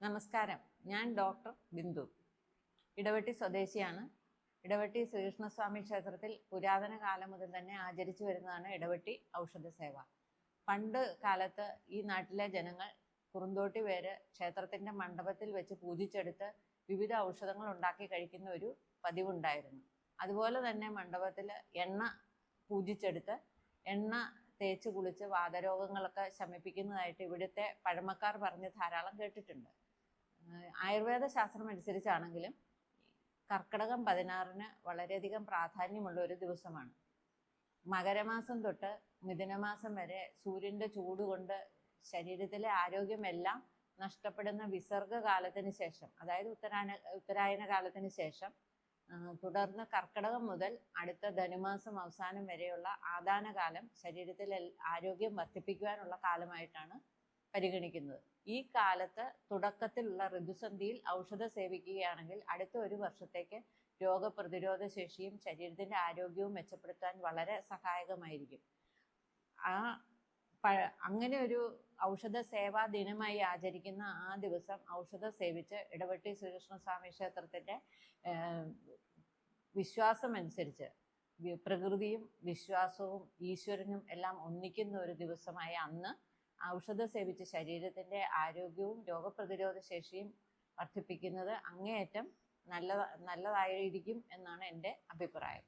നമസ്കാരം. ഞാൻ ഡോക്ടർ ബിന്ദു. ഇടവെട്ടി സ്വദേശിയാണ്. ഇടവെട്ടി ശ്രീകൃഷ്ണസ്വാമി ക്ഷേത്രത്തിൽ പുരാതന കാലം മുതൽ തന്നെ ആചരിച്ചു വരുന്നതാണ് ഇടവെട്ടി ഔഷധ സേവ പണ്ട് കാലത്ത് ഈ നാട്ടിലെ ജനങ്ങൾ കുറുന്തോട്ടി പേര് ക്ഷേത്രത്തിന്റെ മണ്ഡപത്തിൽ വെച്ച് പൂജിച്ചെടുത്ത് വിവിധ ഔഷധങ്ങൾ ഉണ്ടാക്കി കഴിക്കുന്ന ഒരു പതിവുണ്ടായിരുന്നു. അതുപോലെ തന്നെ മണ്ഡപത്തിൽ എണ്ണ പൂജിച്ചെടുത്ത് എണ്ണ തേച്ച് കുളിച്ച് വാതരോഗങ്ങളൊക്കെ ശമിപ്പിക്കുന്നതായിട്ട് ഇവിടുത്തെ പഴമക്കാർ പറഞ്ഞ് ധാരാളം കേട്ടിട്ടുണ്ട്. ആയുർവേദ ശാസ്ത്രം അനുസരിച്ചാണെങ്കിലും കർക്കിടകം പതിനാറിന് വളരെയധികം പ്രാധാന്യമുള്ള ഒരു ദിവസമാണ്. മകരമാസം തൊട്ട് മിഥുനമാസം വരെ സൂര്യന്റെ ചൂട് കൊണ്ട് ശരീരത്തിലെ ആരോഗ്യമെല്ലാം നഷ്ടപ്പെടുന്ന വിസർഗ കാലത്തിന് ശേഷം അതായത് ഉത്തരായന ഉത്തരായന കാലത്തിന് ശേഷം തുടർന്ന് കർക്കിടകം മുതൽ അടുത്ത ധനുമാസം അവസാനം വരെയുള്ള ആദാനകാലം ശരീരത്തിലെ ആരോഗ്യം വർദ്ധിപ്പിക്കുവാനുള്ള കാലമായിട്ടാണ് പരിഗണിക്കുന്നത്. ഈ കാലത്ത് തുടക്കത്തിലുള്ള ഋതുസന്ധിയിൽ ഔഷധം സേവിക്കുകയാണെങ്കിൽ അടുത്ത ഒരു വർഷത്തേക്ക് രോഗപ്രതിരോധ ശേഷിയും ശരീരത്തിന്റെ ആരോഗ്യവും മെച്ചപ്പെടുത്താൻ വളരെ സഹായകമായിരിക്കും. ആ അങ്ങനെ ഒരു ഔഷധ സേവാ ദിനമായി ആചരിക്കുന്ന ആ ദിവസം ഔഷധം സേവിച്ച് ഇടവെട്ടി ശ്രീകൃഷ്ണസ്വാമി ക്ഷേത്രത്തിന്റെ വിശ്വാസമനുസരിച്ച് പ്രകൃതിയും വിശ്വാസവും ഈശ്വരനും എല്ലാം ഒന്നിക്കുന്ന ഒരു ദിവസമായ അന്ന് ഔഷധം സേവിച്ച് ശരീരത്തിന്റെ ആരോഗ്യവും രോഗപ്രതിരോധ ശേഷിയും വർദ്ധിപ്പിക്കുന്നത് അങ്ങേയറ്റം നല്ല നല്ലതായിരിക്കും എന്നാണ് എന്റെ അഭിപ്രായം.